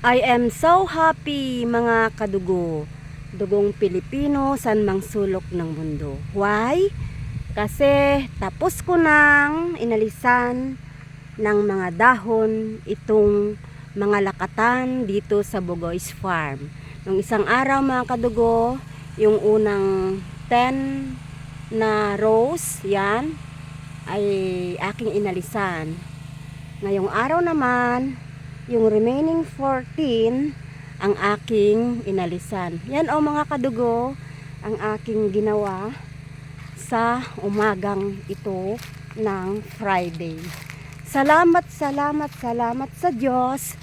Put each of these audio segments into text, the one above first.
I am so happy mga kadugo. Dugong Pilipino san mang sulok ng mundo. Why? Kasi tapos ko nang inalisan ng mga dahon itong mga lakatan dito sa Bugoy's Farm. Nung isang araw mga kadugo, yung unang 10 na rose, yan, ay aking inalisan. Ngayong araw naman, yung remaining 14 ang aking inalisan. Yan o mga kadugo, ang aking ginawa sa umagang ito ng Friday. Salamat, salamat, salamat sa Diyos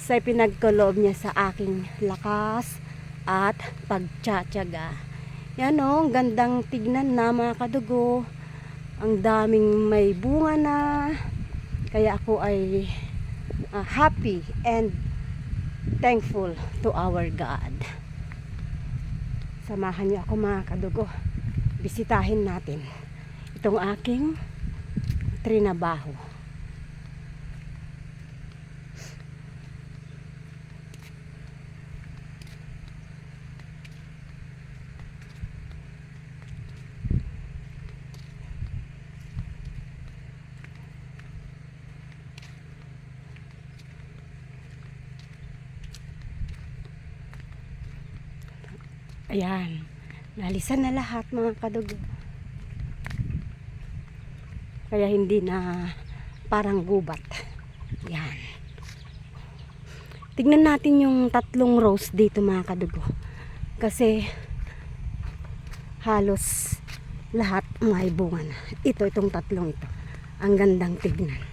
sa pinagkaloob niya sa aking lakas at pagtsatsaga. Yan o, ang gandang tignan na mga kadugo. Ang daming may bunga na. Kaya ako ay uh, happy and thankful to our God. Samahan niyo ako mga kadugo. Bisitahin natin itong aking trinabaho. Ayan. Nalisan na lahat mga kadugo. Kaya hindi na parang gubat. Yan. Tignan natin yung tatlong rose dito mga kadugo. Kasi halos lahat may bunga na. Ito, itong tatlong ito. Ang gandang tignan.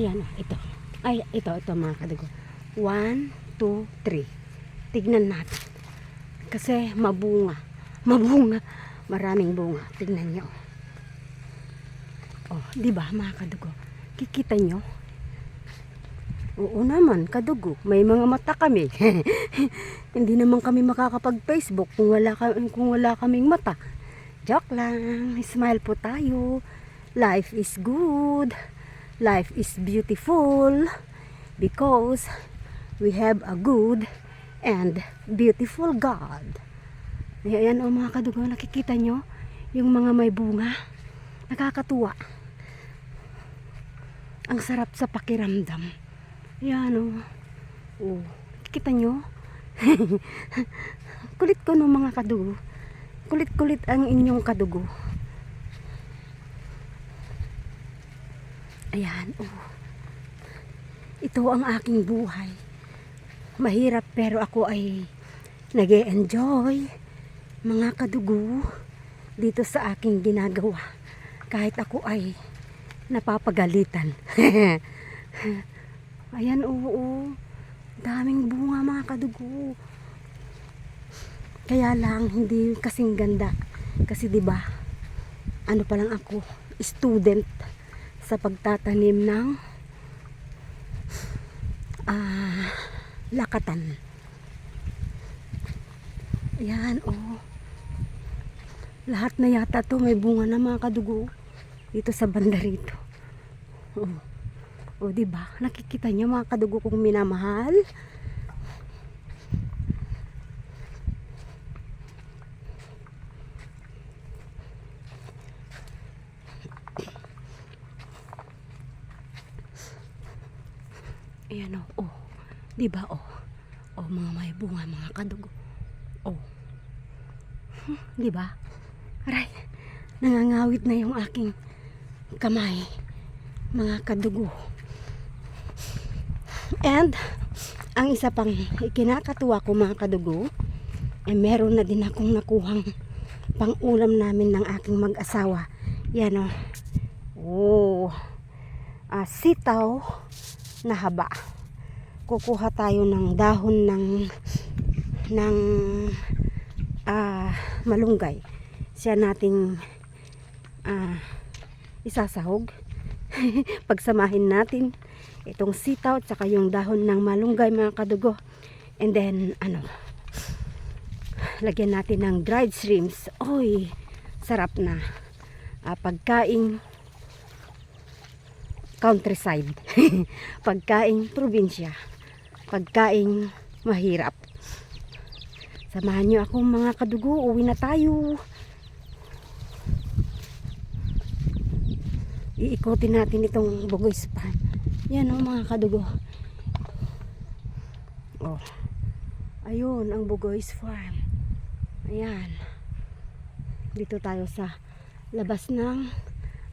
Ayan, oh, ito. Ay, ito, ito mga kadugo. One, two, three. Tignan natin. Kasi mabunga. Mabunga. Maraming bunga. Tignan nyo. Oh, di ba mga kadugo? Kikita nyo? Oo naman, kadugo. May mga mata kami. Hindi naman kami makakapag-Facebook kung wala, ka, kung wala kaming mata. Joke lang. Smile po tayo. Life is good. Life is beautiful because we have a good and beautiful God. Ayan o mga kadugo, nakikita nyo yung mga may bunga. Nakakatuwa. Ang sarap sa pakiramdam. Ayan o. Oh, nakikita nyo? Kulit ko no mga kadugo. Kulit-kulit ang inyong kadugo. Ayan, oh. Ito ang aking buhay. Mahirap pero ako ay nag enjoy mga kadugo dito sa aking ginagawa. Kahit ako ay napapagalitan. Ayan, oo. Daming bunga mga kadugo. Kaya lang hindi kasing ganda. Kasi ba? Ano pa lang ako, student sa pagtatanim ng ah, lakatan. Ayan, oh. Lahat na yata to may bunga na mga kadugo dito sa banda rito. Oh. Oh, di ba? Nakikita niyo mga kadugo kong minamahal. Ayan o, oh. Di ba oh? Oh, mga may bunga, mga kadugo. Oh. Hmm, di ba? Aray, nangangawit na yung aking kamay. Mga kadugo. And, ang isa pang ikinakatuwa ko mga kadugo, ay meron na din akong nakuhang pang ulam namin ng aking mag-asawa. Yan o. Oh. Ah, sitaw na haba. Kukuha tayo ng dahon ng ng ah, malunggay. Siya nating ah, isasahog. Pagsamahin natin itong sitaw at saka yung dahon ng malunggay mga kadugo. And then ano lagyan natin ng dried shrimps. Oy, sarap na. ah, pagkaing countryside. pagkaing probinsya. Pagkaing mahirap. Samahan niyo ako mga kadugo. Uwi na tayo. Iikotin natin itong bugoy span. Yan o mga kadugo. Oh. Ayun ang Bugoy's Farm. Ayan. Dito tayo sa labas ng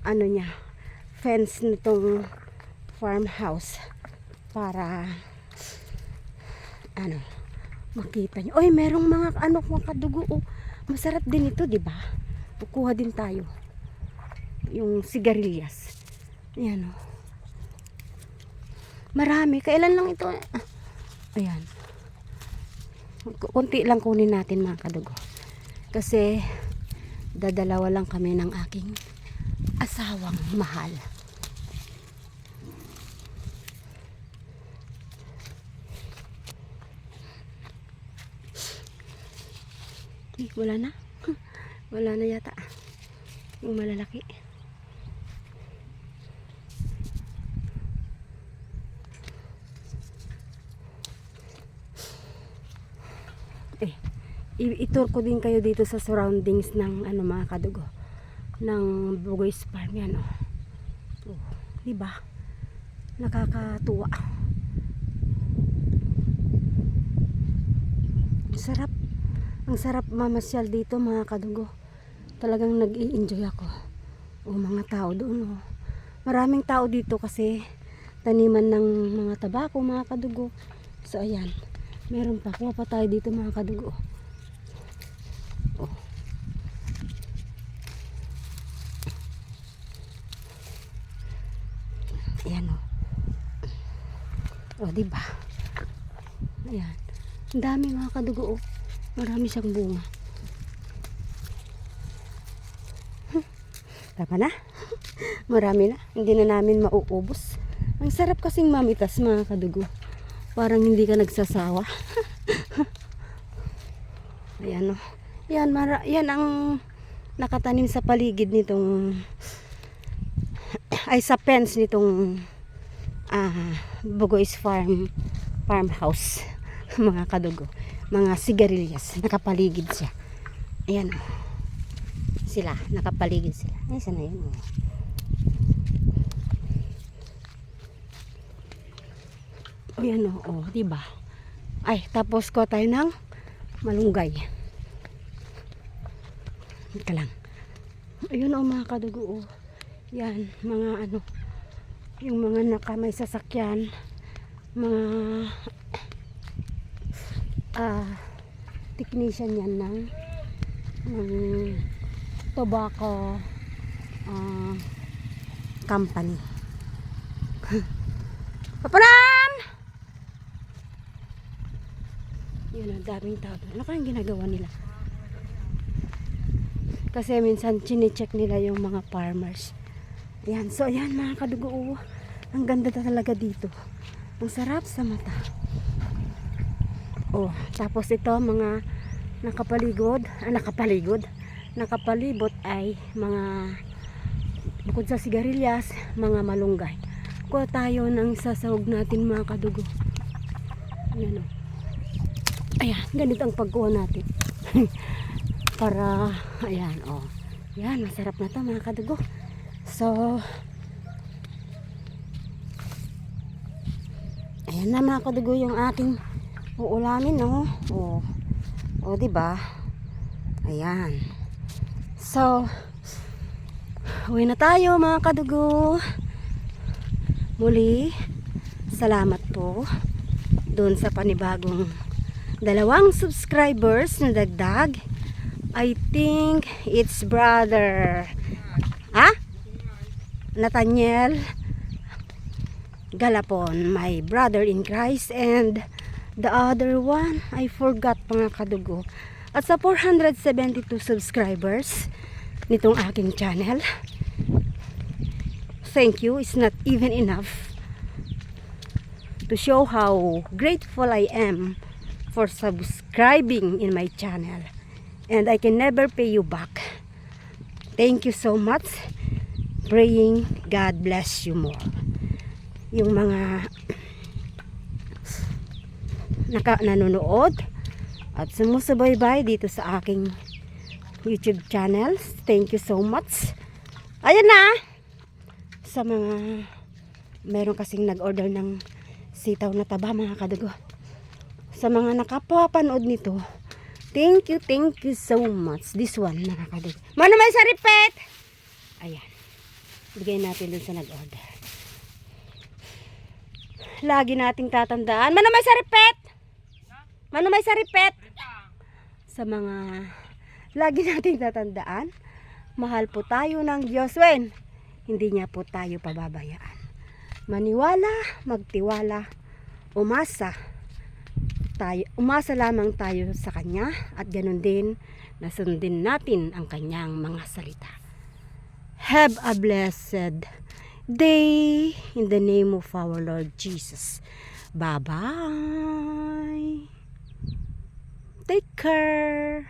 ano niya fence nitong farmhouse para ano makita niyo. Oy, merong mga ano mga kadugo. Oh. Masarap din ito, 'di ba? Kukuha din tayo. Yung sigarilyas. Ayan oh. Marami. Kailan lang ito? Ah, Ayan. Ku- Kunti lang kunin natin mga kadugo. Kasi dadalawa lang kami ng aking asawang mahal. Eh, wala na. Wala na yata. Yung malalaki. Eh, itur ko din kayo dito sa surroundings ng ano mga kadugo ng Bugoy's Farm yan oh. oh di ba nakakatuwa sarap ang sarap mamasyal dito mga kadugo talagang nag-i-enjoy ako o mga tao doon oh. maraming tao dito kasi taniman ng mga tabako mga kadugo so ayan meron pa kuha pa tayo dito mga kadugo Ayan o. O, diba? Ayan. Ang dami mga kadugo o. Marami siyang bunga. Tama na. Marami na. Hindi na namin mauubos. Ang sarap kasing mamitas mga kadugo. Parang hindi ka nagsasawa. Ayan o. Yan, mara, yan ang nakatanim sa paligid nitong ay sa fence nitong ah Bugoy's Farm farmhouse mga kadugo mga sigarilyas. Nakapaligid siya. Ayan. Sila nakapaligid sila. Ay sana yun. Oh. o oh, oh diba? Ay tapos ko tayo ng malunggay. Ika lang. Ayun oh mga kadugo oh. Yan, mga ano, yung mga naka may sasakyan, mga ah technician yan ng ng tobacco ah, company. Papanan! Yan ang daming doon. Ano kayang ginagawa nila? Kasi minsan chinecheck nila yung mga farmers. Ayan, so ayan mga kadugo. oh. Ang ganda talaga dito. Ang sarap sa mata. Oh, tapos ito mga nakapaligod, ah, nakapaligod, nakapalibot ay mga bukod sa sigarilyas, mga malunggay. Kuha tayo ng sasahog natin mga kadugo. Ayan oh. Ayan, ganito ang pagkuha natin. Para, ayan, oh. Yan, masarap na to mga kadugo. So, ayan na mga kadugo yung ating uulamin, no? O, o, diba? Ayan. So, uwi na tayo mga kadugo. Muli, salamat po doon sa panibagong dalawang subscribers na dagdag. I think it's brother. Ha? Nathaniel Galapon, my brother in Christ and the other one, I forgot mga kadugo. At sa 472 subscribers nitong aking channel, thank you. It's not even enough to show how grateful I am for subscribing in my channel. And I can never pay you back Thank you so much. Praying God bless you more. Yung mga naka, nanonood at sumusubaybay dito sa aking YouTube channel. Thank you so much. Ayan na. Sa mga meron kasing nag-order ng sitaw na taba mga kadugo. Sa mga nakapapanood nito, thank you, thank you so much. This one mga kadugo. Mano may saripet? Ayan. Bigay natin dun sa nag-order. Lagi nating tatandaan. Mano may saripet? Mano may saripet? Sa mga lagi nating tatandaan, mahal po tayo ng Diyos. Wen, hindi niya po tayo pababayaan. Maniwala, magtiwala, umasa. Tayo, umasa lamang tayo sa Kanya at ganun din nasundin natin ang Kanyang mga salita. Have a blessed day in the name of our Lord Jesus. Bye-bye. Take care.